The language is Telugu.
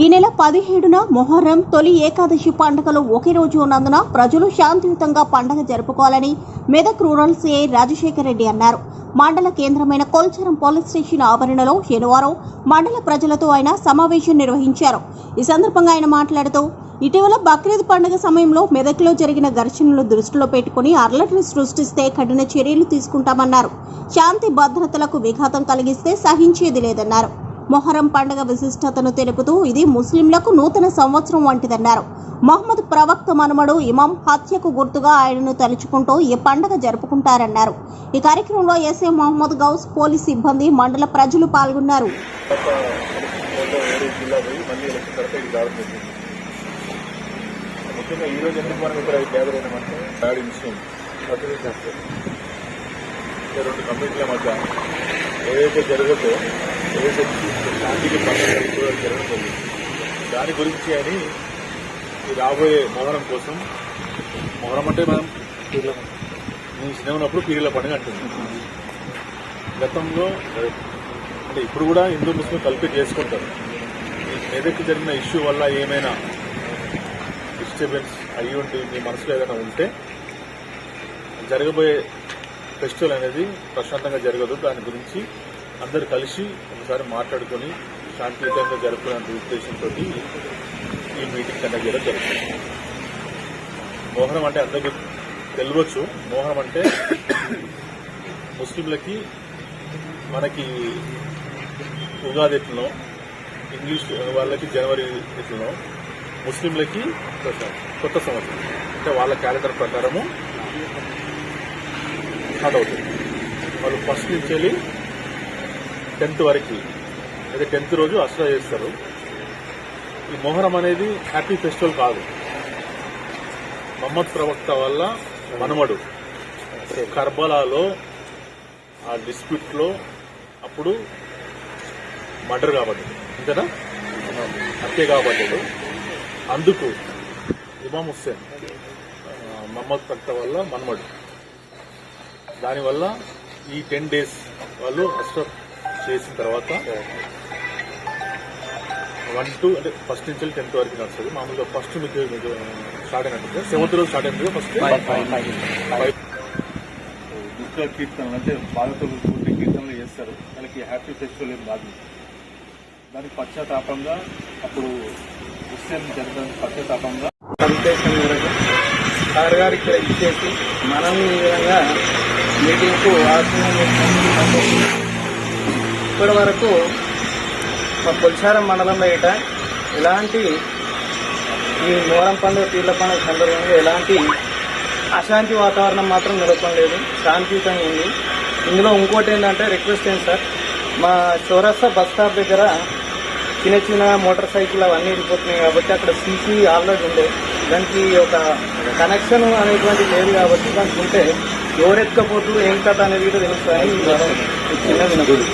ఈ నెల పదిహేడున మొహర్రం తొలి ఏకాదశి పండుగలు ఒకే రోజు ఉన్నందున ప్రజలు శాంతియుతంగా పండుగ జరుపుకోవాలని మెదక్ రూరల్ సిఐ రాజశేఖర్ రెడ్డి అన్నారు. మండల కేంద్రమైన కొల్చరం పోలీస్ స్టేషన్ ఆవరణలో శనివారం మండల ప్రజలతో ఆయన సమావేశం నిర్వహించారు. ఈ సందర్భంగా ఆయన మాట్లాడుతూ ఇటీవల బక్రీద్ పండుగ సమయంలో మెదక్లో జరిగిన ఘర్షణలు దృష్టిలో పెట్టుకుని అర్లటను సృష్టిస్తే కఠిన చర్యలు తీసుకుంటామన్నారు. శాంతి భద్రతలకు విఘాతం కలిగిస్తే సహించేది లేదన్నారు. మొహరం పండుగ విశిష్టతను తెలుపుతూ ఇది ముస్లింలకు నూతన సంవత్సరం వంటిదన్నారు. మహమ్మద్ ప్రవక్త మనుమడు ఇమాం హత్యకు గుర్తుగా ఆయనను తలుచుకుంటూ ఈ పండుగ జరుపుకుంటారన్నారు. ఈ కార్యక్రమంలో ఎస్ఏ మహమ్మద్ గౌస్ పోలీస్ సిబ్బంది మండల ప్రజలు పాల్గొన్నారు. ముఖ్యంగా ఈ రోజు ఎందుకు మనం ఇక్కడ గ్యాదర్ అయినామంటే బ్యాడ్ ఇన్సిడెంట్ బక్రీద్ చేస్తారు ఈ రెండు కమిటీల మధ్య ఏదైతే జరగదో ఏదైతే శాంతికి పండుగ జరగడం దాని గురించి అని ఈ రాబోయే మొహరం కోసం మొహరం అంటే మనం పీర్ల నేను చిన్న ఉన్నప్పుడు పీర్ల పండుగ అంటుంది. గతంలో అంటే ఇప్పుడు కూడా హిందూ ముస్లిం కలిపి చేసుకుంటారు. మెదక్కి జరిగిన ఇష్యూ వల్ల ఏమైనా డిస్టర్బెన్స్ అయ్యి ఉంటే మీ మనసులో ఏదైనా ఉంటే జరగబోయే ఫెస్టివల్ అనేది ప్రశాంతంగా జరగదు. దాని గురించి అందరు కలిసి ఒకసారి మాట్లాడుకొని శాంతియుతంగా జరుపుకునే ఉద్దేశంతో ఈ మీటింగ్ కండక్ట్ చేయడం జరుగుతుంది. మోహనం అంటే అందరికీ తెలియవచ్చు. మోహనం అంటే ముస్లింలకి మనకి ఉగాది ఎట్లనో ఇంగ్లీష్ వాళ్ళకి జనవరి ఎట్లనో ముస్లింలకి కొత్త సంవత్సరం. అంటే వాళ్ళ క్యాలెండర్ ప్రకారము స్టార్ట్ అవుతుంది. వాళ్ళు ఫస్ట్ నుంచి వెళ్ళి టెన్త్ వరకు అయితే టెన్త్ రోజు అసలు చేస్తారు. ఈ మొహరం అనేది హ్యాపీ ఫెస్టివల్ కాదు. మహమ్మద్ ప్రవక్త వల్ల మనమడు కర్బలాలో ఆ డిస్ప్యూట్లో అప్పుడు మర్డర్ కాబడ్డాడు అంతేనా? హత్య కాబడ్డాడు అందుకు ఇమాం హుస్సేన్ మహమ్మద్ ప్రక్త వల్ల మన్మడు దానివల్ల ఈ టెన్ డేస్ వాళ్ళు అస్ట్రప్ చేసిన తర్వాత వన్ టు అంటే ఫస్ట్ నుంచి టెన్త్ వరకు నడుస్తుంది. మామూలుగా ఫస్ట్ మీకు మీకు స్టార్ట్ అయినట్టు సెవెంత్ రోజు స్టార్ట్ అయింది ఫస్ట్ దుఃఖ కీర్తనలు అంటే బాధతో కూడిన కీర్తనలు చేస్తారు. దానికి హ్యాపీ ఫెస్టివల్ ఏం కాదు. దానికి పశ్చాత్తాపంగా అప్పుడు హుస్సేన్ జరిగిన పశ్చాత్తాపంగా సార్ గారు ఇక్కడ ఇచ్చేసి మనం ఈ విధంగా మీటింగ్కు ఇప్పటి వరకు మా పుల్సారం మండలం బయట ఎలాంటి ఈ మోరం పండుగ పీర్ల పండుగ సందర్భంగా ఎలాంటి అశాంతి వాతావరణం మాత్రం నెలకొనలేదు శాంతియుతంగా ఉంది. ఇందులో ఇంకోటి ఏంటంటే రిక్వెస్ట్ ఏంటి సార్? మా చౌరస్తా బస్ స్టాప్ దగ్గర చిన్న చిన్న మోటార్ సైకిల్ అవన్నీ వెళ్ళిపోతున్నాయి కాబట్టి అక్కడ సీసీ ఆల్రెడీ ఉండే. దానికి ఒక కనెక్షన్ అనేటువంటి లేదు కాబట్టి దానికి ఉంటే ఎవరెక్కకపోతూ ఏం కథ అనేది కూడా తెలుస్తాయని చిన్న వినకూడదు